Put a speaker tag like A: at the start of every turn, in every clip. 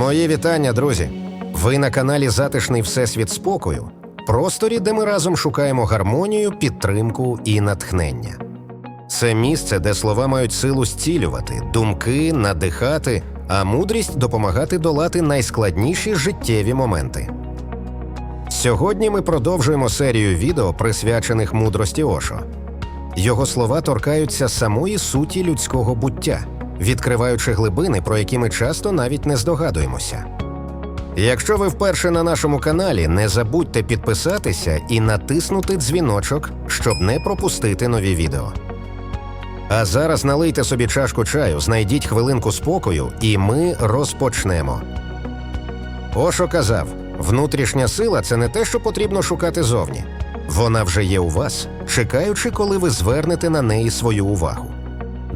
A: Мої вітання, друзі! Ви на каналі Затишний Всесвіт спокою, просторі, де ми разом шукаємо гармонію, підтримку і натхнення. Це місце, де слова мають силу зцілювати, думки надихати, а мудрість допомагати долати найскладніші життєві моменти. Сьогодні ми продовжуємо серію відео, присвячених мудрості Ошо. Його слова торкаються самої суті людського буття, відкриваючи глибини, про які ми часто навіть не здогадуємося. Якщо ви вперше на нашому каналі, не забудьте підписатися і натиснути дзвіночок, щоб не пропустити нові відео. А зараз налийте собі чашку чаю, знайдіть хвилинку спокою, і ми розпочнемо. Ошо казав: внутрішня сила це не те, що потрібно шукати зовні. Вона вже є у вас, чекаючи, коли ви звернете на неї свою увагу.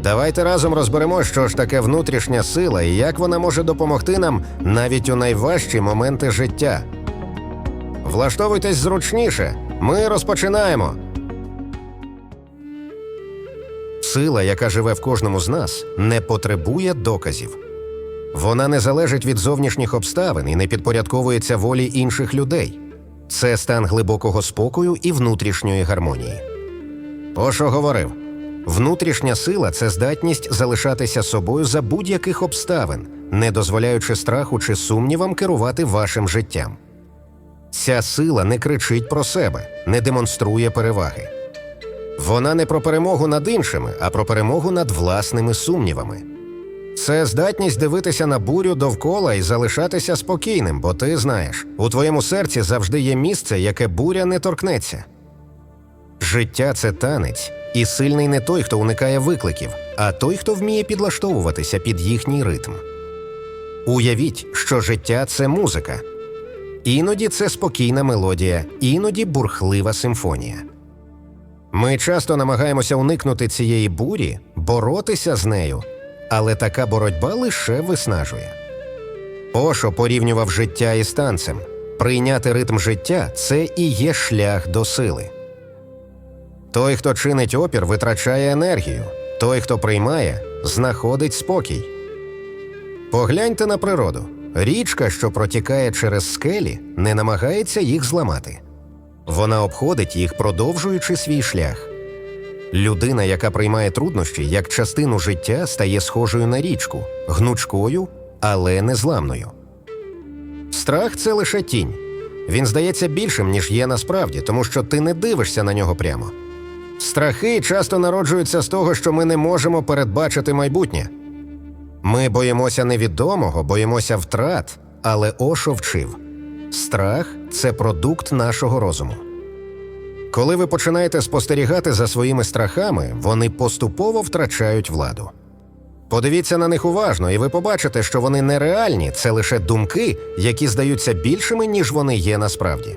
A: Давайте разом розберемо, що ж таке внутрішня сила і як вона може допомогти нам навіть у найважчі моменти життя. Влаштовуйтесь зручніше. Ми розпочинаємо. Сила, яка живе в кожному з нас, не потребує доказів. Вона не залежить від зовнішніх обставин і не підпорядковується волі інших людей. Це стан глибокого спокою і внутрішньої гармонії. Ошо говорив: внутрішня сила це здатність залишатися собою за будь-яких обставин, не дозволяючи страху чи сумнівам керувати вашим життям. Ця сила не кричить про себе, не демонструє переваги. Вона не про перемогу над іншими, а про перемогу над власними сумнівами. Це здатність дивитися на бурю довкола і залишатися спокійним, бо ти знаєш, у твоєму серці завжди є місце, яке буря не торкнеться. Життя це танець, і сильний не той, хто уникає викликів, а той, хто вміє підлаштовуватися під їхній ритм. Уявіть, що життя це музика. Іноді це спокійна мелодія, іноді бурхлива симфонія. Ми часто намагаємося уникнути цієї бурі, боротися з нею, але така боротьба лише виснажує. Ошо порівнював життя із танцем. Прийняти ритм життя це і є шлях до сили. Той, хто чинить опір, витрачає енергію, той, хто приймає, знаходить спокій. Погляньте на природу. Річка, що протікає через скелі, не намагається їх зламати. Вона обходить їх, продовжуючи свій шлях. Людина, яка приймає труднощі як частину життя, стає схожою на річку, гнучкою, але незламною. Страх це лише тінь. Він здається більшим, ніж є насправді, тому що ти не дивишся на нього прямо. Страхи часто народжуються з того, що ми не можемо передбачити майбутнє. Ми боїмося невідомого, боїмося втрат, але Ошо вчив страх це продукт нашого розуму. Коли ви починаєте спостерігати за своїми страхами, вони поступово втрачають владу. Подивіться на них уважно, і ви побачите, що вони нереальні, це лише думки, які здаються більшими, ніж вони є насправді.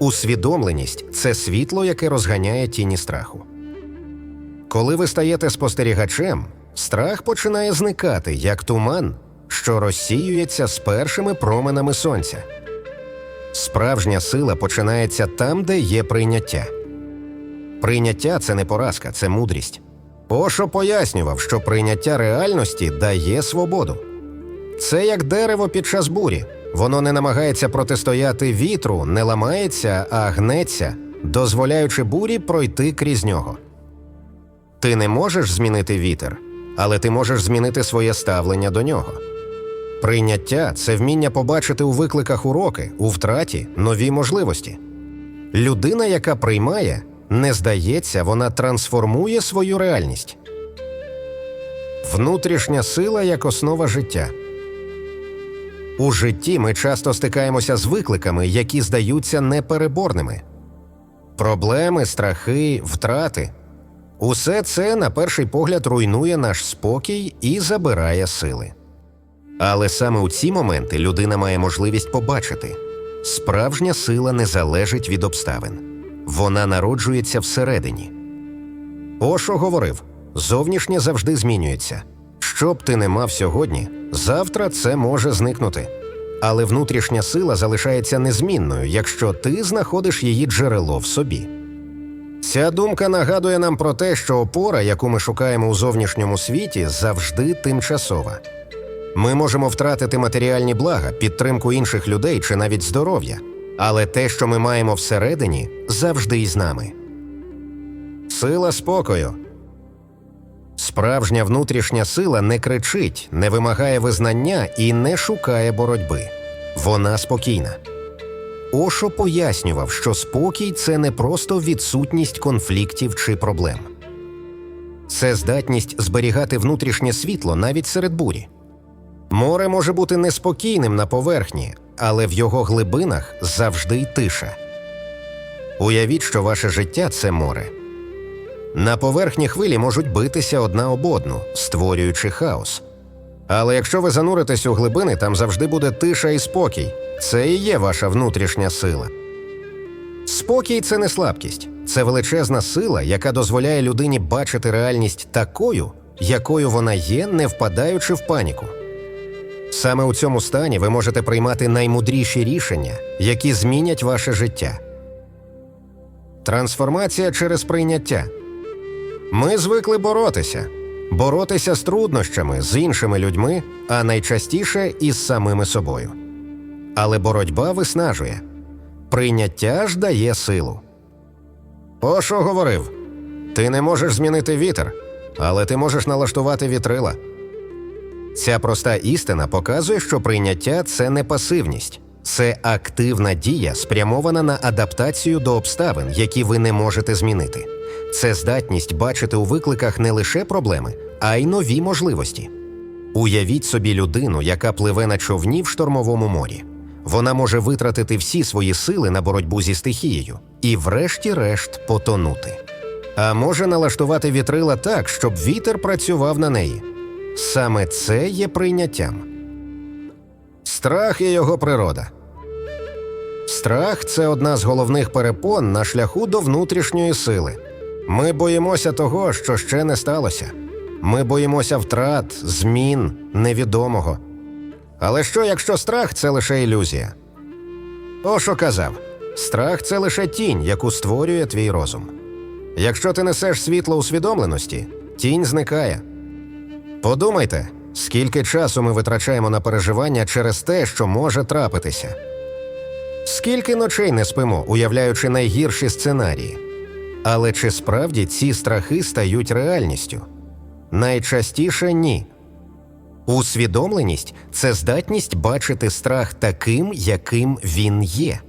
A: Усвідомленість це світло, яке розганяє тіні страху. Коли ви стаєте спостерігачем, страх починає зникати, як туман, що розсіюється з першими променами сонця. Справжня сила починається там, де є прийняття. Прийняття це не поразка, це мудрість. Ошо пояснював, що прийняття реальності дає свободу. Це як дерево під час бурі. Воно не намагається протистояти вітру, не ламається, а гнеться, дозволяючи бурі пройти крізь нього. Ти не можеш змінити вітер, але ти можеш змінити своє ставлення до нього. Прийняття це вміння побачити у викликах уроки, у втраті нові можливості. Людина, яка приймає, не здається, вона трансформує свою реальність. Внутрішня сила як основа життя. У житті ми часто стикаємося з викликами, які здаються непереборними. Проблеми, страхи, втрати. Усе це, на перший погляд, руйнує наш спокій і забирає сили. Але саме у ці моменти людина має можливість побачити справжня сила не залежить від обставин, вона народжується всередині. Ошо говорив зовнішнє завжди змінюється. Що б ти не мав сьогодні, завтра це може зникнути. Але внутрішня сила залишається незмінною, якщо ти знаходиш її джерело в собі. Ця думка нагадує нам про те, що опора, яку ми шукаємо у зовнішньому світі, завжди тимчасова. Ми можемо втратити матеріальні блага, підтримку інших людей чи навіть здоров'я, але те, що ми маємо всередині, завжди із нами. Сила спокою. Справжня внутрішня сила не кричить, не вимагає визнання і не шукає боротьби. Вона спокійна. Ошо пояснював, що спокій це не просто відсутність конфліктів чи проблем. Це здатність зберігати внутрішнє світло навіть серед бурі. Море може бути неспокійним на поверхні, але в його глибинах завжди тиша. Уявіть, що ваше життя це море. На поверхні хвилі можуть битися одна об одну, створюючи хаос. Але якщо ви зануритесь у глибини, там завжди буде тиша і спокій. Це і є ваша внутрішня сила. Спокій це не слабкість, це величезна сила, яка дозволяє людині бачити реальність такою, якою вона є, не впадаючи в паніку. Саме у цьому стані ви можете приймати наймудріші рішення, які змінять ваше життя. Трансформація через прийняття. Ми звикли боротися, боротися з труднощами, з іншими людьми, а найчастіше із самими собою. Але боротьба виснажує, прийняття ж дає силу. Ошо говорив: ти не можеш змінити вітер, але ти можеш налаштувати вітрила. Ця проста істина показує, що прийняття це не пасивність, це активна дія, спрямована на адаптацію до обставин, які ви не можете змінити. Це здатність бачити у викликах не лише проблеми, а й нові можливості. Уявіть собі людину, яка пливе на човні в штормовому морі. Вона може витратити всі свої сили на боротьбу зі стихією і, врешті-решт, потонути. А може налаштувати вітрила так, щоб вітер працював на неї. Саме це є прийняттям. Страх і його природа. Страх це одна з головних перепон на шляху до внутрішньої сили. Ми боїмося того, що ще не сталося. Ми боїмося втрат, змін, невідомого. Але що, якщо страх це лише ілюзія? Ошо казав: страх це лише тінь, яку створює твій розум. Якщо ти несеш світло усвідомленості, тінь зникає. Подумайте, скільки часу ми витрачаємо на переживання через те, що може трапитися. Скільки ночей не спимо, уявляючи найгірші сценарії. Але чи справді ці страхи стають реальністю? Найчастіше ні. Усвідомленість це здатність бачити страх таким, яким він є,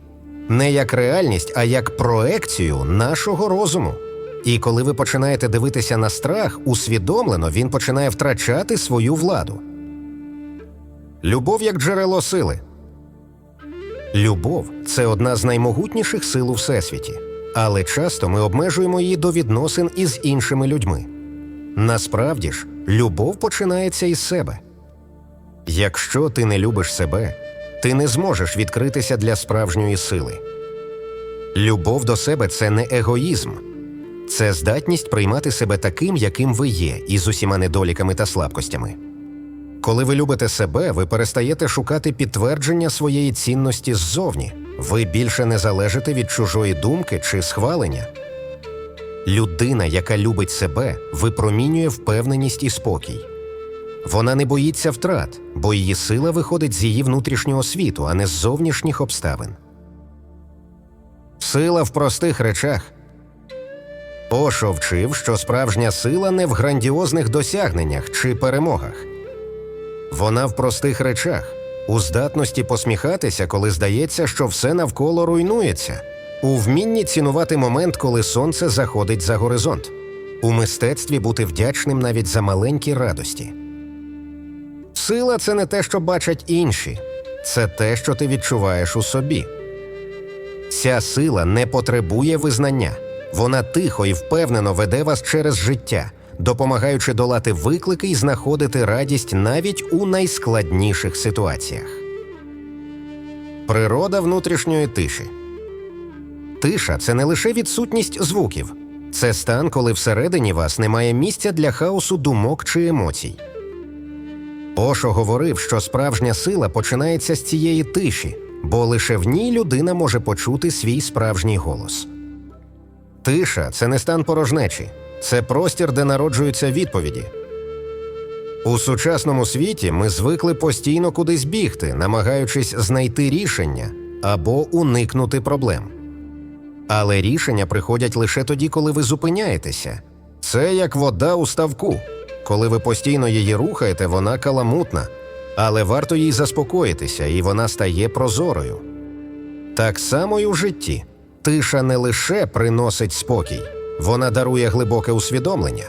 A: не як реальність, а як проекцію нашого розуму. І коли ви починаєте дивитися на страх, усвідомлено він починає втрачати свою владу. Любов як джерело сили. Любов це одна з наймогутніших сил у всесвіті, але часто ми обмежуємо її до відносин із іншими людьми. Насправді ж, любов починається із себе. Якщо ти не любиш себе, ти не зможеш відкритися для справжньої сили. Любов до себе це не егоїзм, це здатність приймати себе таким, яким ви є, із усіма недоліками та слабкостями. Коли ви любите себе, ви перестаєте шукати підтвердження своєї цінності ззовні, ви більше не залежите від чужої думки чи схвалення. Людина, яка любить себе, випромінює впевненість і спокій. Вона не боїться втрат, бо її сила виходить з її внутрішнього світу, а не з зовнішніх обставин. Сила в простих речах. Ошо вчив, що справжня сила не в грандіозних досягненнях чи перемогах. Вона в простих речах, у здатності посміхатися, коли здається, що все навколо руйнується, у вмінні цінувати момент, коли сонце заходить за горизонт, у мистецтві бути вдячним навіть за маленькі радості. Сила це не те, що бачать інші, це те, що ти відчуваєш у собі. Ця сила не потребує визнання, вона тихо і впевнено веде вас через життя, допомагаючи долати виклики і знаходити радість навіть у найскладніших ситуаціях. Природа внутрішньої тиші. Тиша це не лише відсутність звуків, це стан, коли всередині вас немає місця для хаосу думок чи емоцій. Ошо говорив, що справжня сила починається з цієї тиші, бо лише в ній людина може почути свій справжній голос. Тиша це не стан порожнечі, це простір, де народжуються відповіді. У сучасному світі ми звикли постійно кудись бігти, намагаючись знайти рішення або уникнути проблем. Але рішення приходять лише тоді, коли ви зупиняєтеся. Це як вода у ставку. Коли ви постійно її рухаєте, вона каламутна, але варто їй заспокоїтися, і вона стає прозорою. Так само й у житті. Тиша не лише приносить спокій, вона дарує глибоке усвідомлення.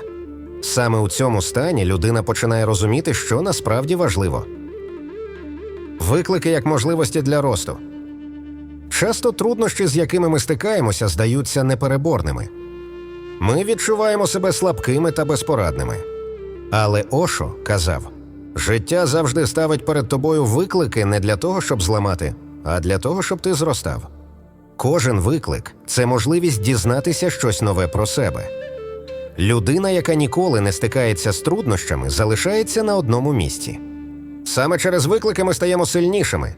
A: Саме у цьому стані людина починає розуміти, що насправді важливо. Виклики як можливості для росту. Часто труднощі, з якими ми стикаємося, здаються непереборними. Ми відчуваємо себе слабкими та безпорадними. Але Ошо казав: життя завжди ставить перед тобою виклики не для того, щоб зламати, а для того, щоб ти зростав. Кожен виклик це можливість дізнатися щось нове про себе. Людина, яка ніколи не стикається з труднощами, залишається на одному місці. Саме через виклики ми стаємо сильнішими.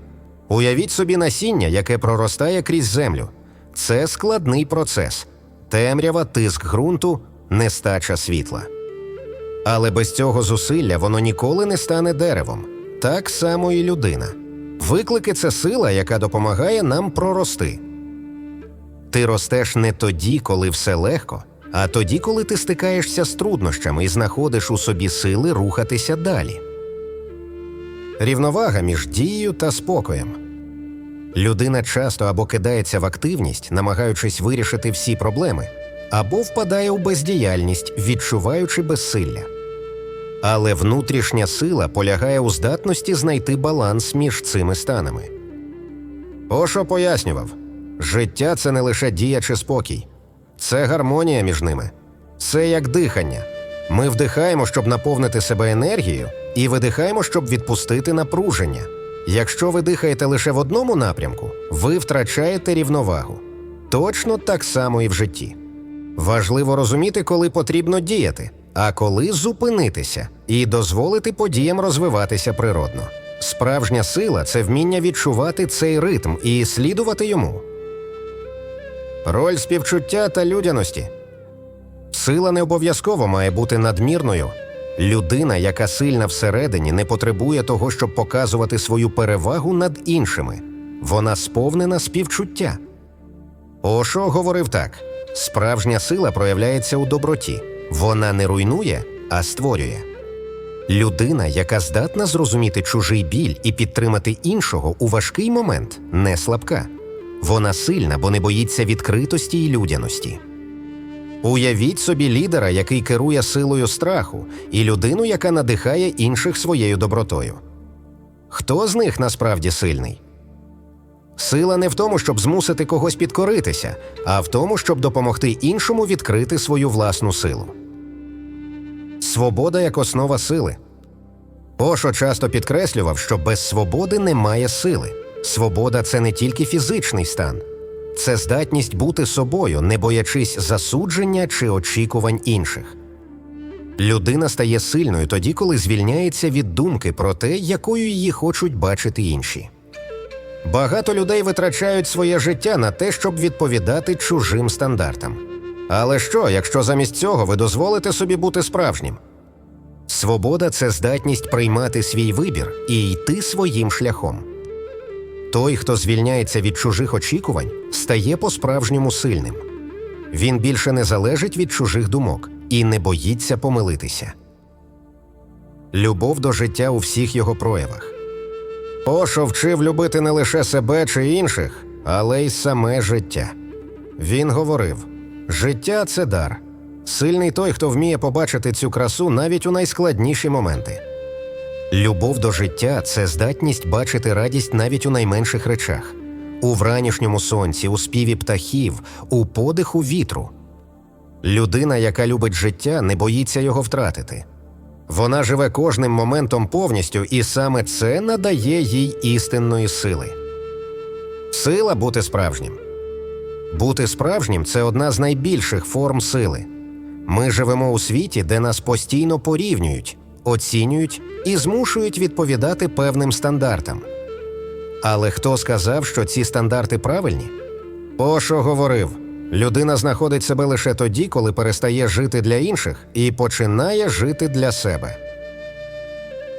A: Уявіть собі насіння, яке проростає крізь землю. Це складний процес темрява, тиск ґрунту, нестача світла. Але без цього зусилля воно ніколи не стане деревом. Так само і людина. Виклики це сила, яка допомагає нам прорости. Ти ростеш не тоді, коли все легко, а тоді, коли ти стикаєшся з труднощами і знаходиш у собі сили рухатися далі. Рівновага між дією та спокоєм. Людина часто або кидається в активність, намагаючись вирішити всі проблеми, або впадає у бездіяльність, відчуваючи безсилля. Але внутрішня сила полягає у здатності знайти баланс між цими станами. Ошо пояснював життя це не лише дія чи спокій, це гармонія між ними, це як дихання. Ми вдихаємо, щоб наповнити себе енергією, і видихаємо, щоб відпустити напруження. Якщо ви дихаєте лише в одному напрямку, ви втрачаєте рівновагу. Точно так само і в житті. Важливо розуміти, коли потрібно діяти, а коли зупинитися і дозволити подіям розвиватися природно. Справжня сила це вміння відчувати цей ритм і слідувати йому. Роль співчуття та людяності. Сила не обов'язково має бути надмірною. Людина, яка сильна всередині, не потребує того, щоб показувати свою перевагу над іншими. Вона сповнена співчуття. Ошо говорив так: справжня сила проявляється у доброті. Вона не руйнує, а створює. Людина, яка здатна зрозуміти чужий біль і підтримати іншого у важкий момент, не слабка. Вона сильна, бо не боїться відкритості й людяності. Уявіть собі лідера, який керує силою страху, і людину, яка надихає інших своєю добротою. Хто з них насправді сильний? Сила не в тому, щоб змусити когось підкоритися, а в тому, щоб допомогти іншому відкрити свою власну силу. Свобода як основа сили. Ошо часто підкреслював, що без свободи немає сили. Свобода це не тільки фізичний стан, це здатність бути собою, не боячись засудження чи очікувань інших. Людина стає сильною тоді, коли звільняється від думки про те, якою її хочуть бачити інші. Багато людей витрачають своє життя на те, щоб відповідати чужим стандартам. Але що, якщо замість цього ви дозволите собі бути справжнім? Свобода це здатність приймати свій вибір і йти своїм шляхом. Той, хто звільняється від чужих очікувань, стає по-справжньому сильним. Він більше не залежить від чужих думок і не боїться помилитися. Любов до життя у всіх його проявах. Ошо вчив любити не лише себе чи інших, але й саме життя. Він говорив: життя це дар. Сильний той, хто вміє побачити цю красу навіть у найскладніші моменти. Любов до життя це здатність бачити радість навіть у найменших речах, у вранішньому сонці, у співі птахів, у подиху вітру. Людина, яка любить життя, не боїться його втратити. Вона живе кожним моментом повністю, і саме це надає їй істинної сили. Сила бути справжнім. Бути справжнім це одна з найбільших форм сили. Ми живемо у світі, де нас постійно порівнюють, оцінюють і змушують відповідати певним стандартам. Але хто сказав, що ці стандарти правильні? Ошо говорив: людина знаходить себе лише тоді, коли перестає жити для інших і починає жити для себе.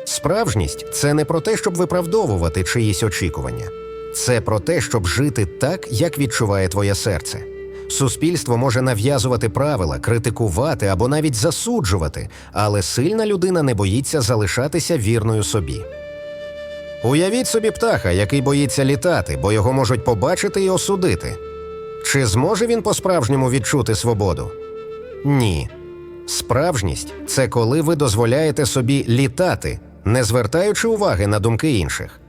A: Справжність це не про те, щоб виправдовувати чиїсь очікування, це про те, щоб жити так, як відчуває твоє серце. Суспільство може нав'язувати правила, критикувати або навіть засуджувати, але сильна людина не боїться залишатися вірною собі. Уявіть собі птаха, який боїться літати, бо його можуть побачити і осудити. Чи зможе він по-справжньому відчути свободу? Ні. Справжність це коли ви дозволяєте собі літати, не звертаючи уваги на думки інших.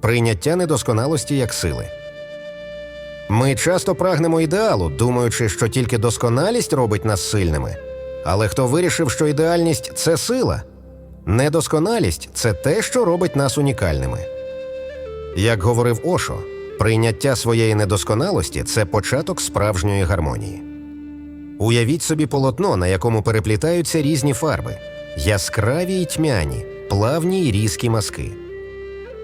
A: Прийняття недосконалості як сили. Ми часто прагнемо ідеалу, думаючи, що тільки досконалість робить нас сильними. Але хто вирішив, що ідеальність це сила? Недосконалість це те, що робить нас унікальними. Як говорив Ошо, прийняття своєї недосконалості це початок справжньої гармонії. Уявіть собі полотно, на якому переплітаються різні фарби яскраві й тьмяні, плавні й різкі мазки.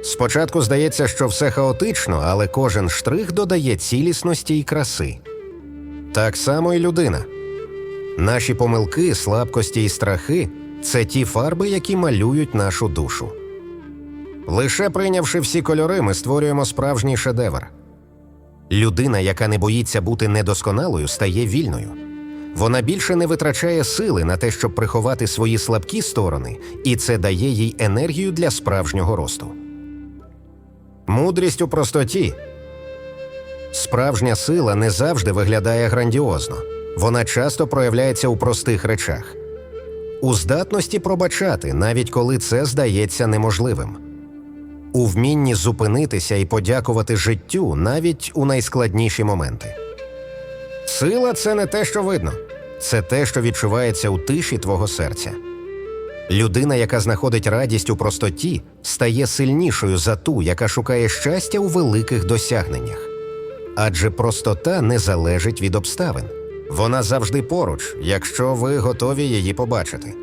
A: Спочатку здається, що все хаотично, але кожен штрих додає цілісності й краси. Так само і людина. Наші помилки, слабкості і страхи це ті фарби, які малюють нашу душу. Лише прийнявши всі кольори, ми створюємо справжній шедевр. Людина, яка не боїться бути недосконалою, стає вільною. Вона більше не витрачає сили на те, щоб приховати свої слабкі сторони, і це дає їй енергію для справжнього росту. Мудрість у простоті. Справжня сила не завжди виглядає грандіозно. Вона часто проявляється у простих речах. У здатності пробачати, навіть коли це здається неможливим. У вмінні зупинитися і подякувати життю навіть у найскладніші моменти. Сила це не те, що видно, це те, що відчувається у тиші твого серця. Людина, яка знаходить радість у простоті, стає сильнішою за ту, яка шукає щастя у великих досягненнях. Адже простота не залежить від обставин. Вона завжди поруч, якщо ви готові її побачити.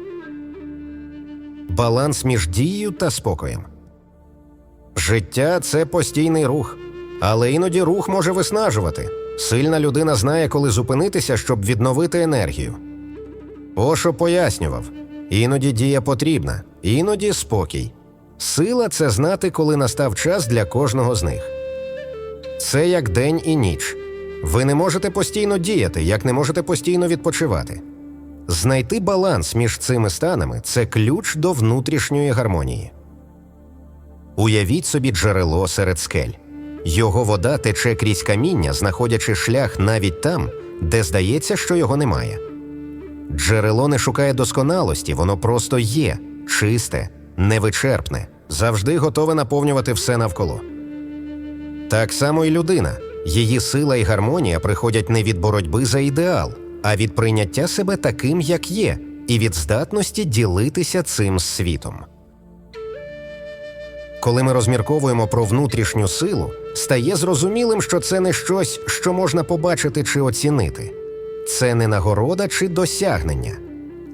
A: Баланс між дією та спокоєм. Життя це постійний рух, але іноді рух може виснажувати. Сильна людина знає, коли зупинитися, щоб відновити енергію. Ошо пояснював іноді дія потрібна, іноді спокій. Сила це знати, коли настав час для кожного з них. Це як день і ніч. Ви не можете постійно діяти, як не можете постійно відпочивати. Знайти баланс між цими станами це ключ до внутрішньої гармонії. Уявіть собі джерело серед скель. Його вода тече крізь каміння, знаходячи шлях навіть там, де здається, що його немає. Джерело не шукає досконалості, воно просто є, чисте, невичерпне, завжди готове наповнювати все навколо. Так само і людина. Її сила і гармонія приходять не від боротьби за ідеал, а від прийняття себе таким, як є, і від здатності ділитися цим світом. Коли ми розмірковуємо про внутрішню силу, стає зрозумілим, що це не щось, що можна побачити чи оцінити. Це не нагорода чи досягнення.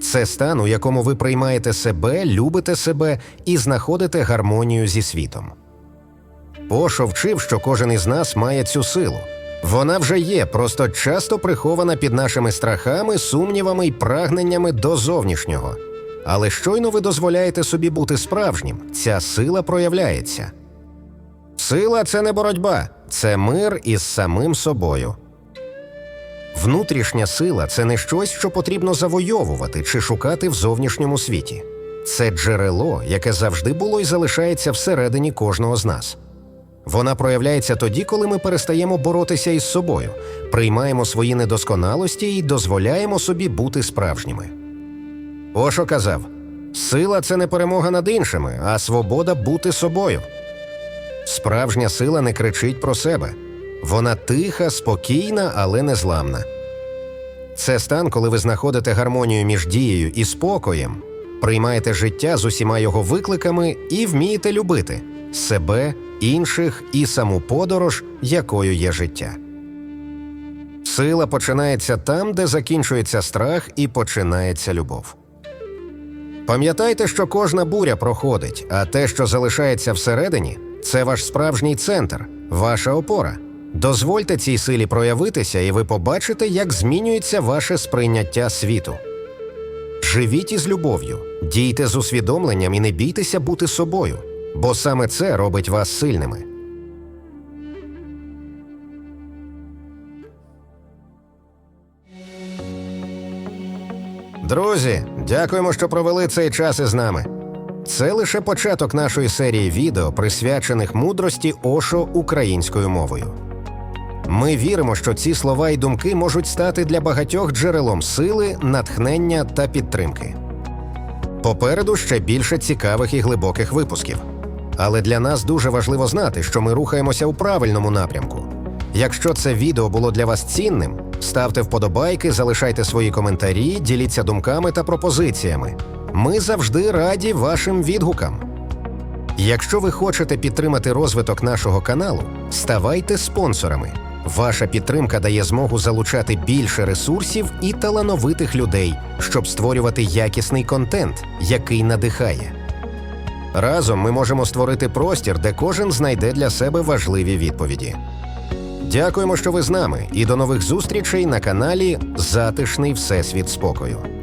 A: Це стан, у якому ви приймаєте себе, любите себе і знаходите гармонію зі світом. Ошо вчив, що кожен із нас має цю силу. Вона вже є, просто часто прихована під нашими страхами, сумнівами й прагненнями до зовнішнього. Але щойно ви дозволяєте собі бути справжнім, ця сила проявляється. Сила це не боротьба, це мир із самим собою. Внутрішня сила це не щось, що потрібно завойовувати чи шукати в зовнішньому світі. Це джерело, яке завжди було і залишається всередині кожного з нас. Вона проявляється тоді, коли ми перестаємо боротися із собою, приймаємо свої недосконалості і дозволяємо собі бути справжніми. Ошо казав: сила це не перемога над іншими, а свобода бути собою. Справжня сила не кричить про себе. Вона тиха, спокійна, але незламна. Це стан, коли ви знаходите гармонію між дією і спокоєм, приймаєте життя з усіма його викликами і вмієте любити себе, інших і саму подорож, якою є життя. Сила починається там, де закінчується страх і починається любов. Пам'ятайте, що кожна буря проходить, а те, що залишається всередині, це ваш справжній центр, ваша опора. Дозвольте цій силі проявитися, і ви побачите, як змінюється ваше сприйняття світу. Живіть із любов'ю, дійте з усвідомленням і не бійтеся бути собою, бо саме це робить вас сильними. Друзі, дякуємо, що провели цей час із нами. Це лише початок нашої серії відео, присвячених мудрості Ошо українською мовою. Ми віримо, що ці слова і думки можуть стати для багатьох джерелом сили, натхнення та підтримки. Попереду ще більше цікавих і глибоких випусків. Але для нас дуже важливо знати, що ми рухаємося у правильному напрямку. Якщо це відео було для вас цінним, ставте вподобайки, залишайте свої коментарі, діліться думками та пропозиціями. Ми завжди раді вашим відгукам. Якщо ви хочете підтримати розвиток нашого каналу, ставайте спонсорами. Ваша підтримка дає змогу залучати більше ресурсів і талановитих людей, щоб створювати якісний контент, який надихає. Разом ми можемо створити простір, де кожен знайде для себе важливі відповіді. Дякуємо, що ви з нами, і до нових зустрічей на каналі Затишний Всесвіт спокою.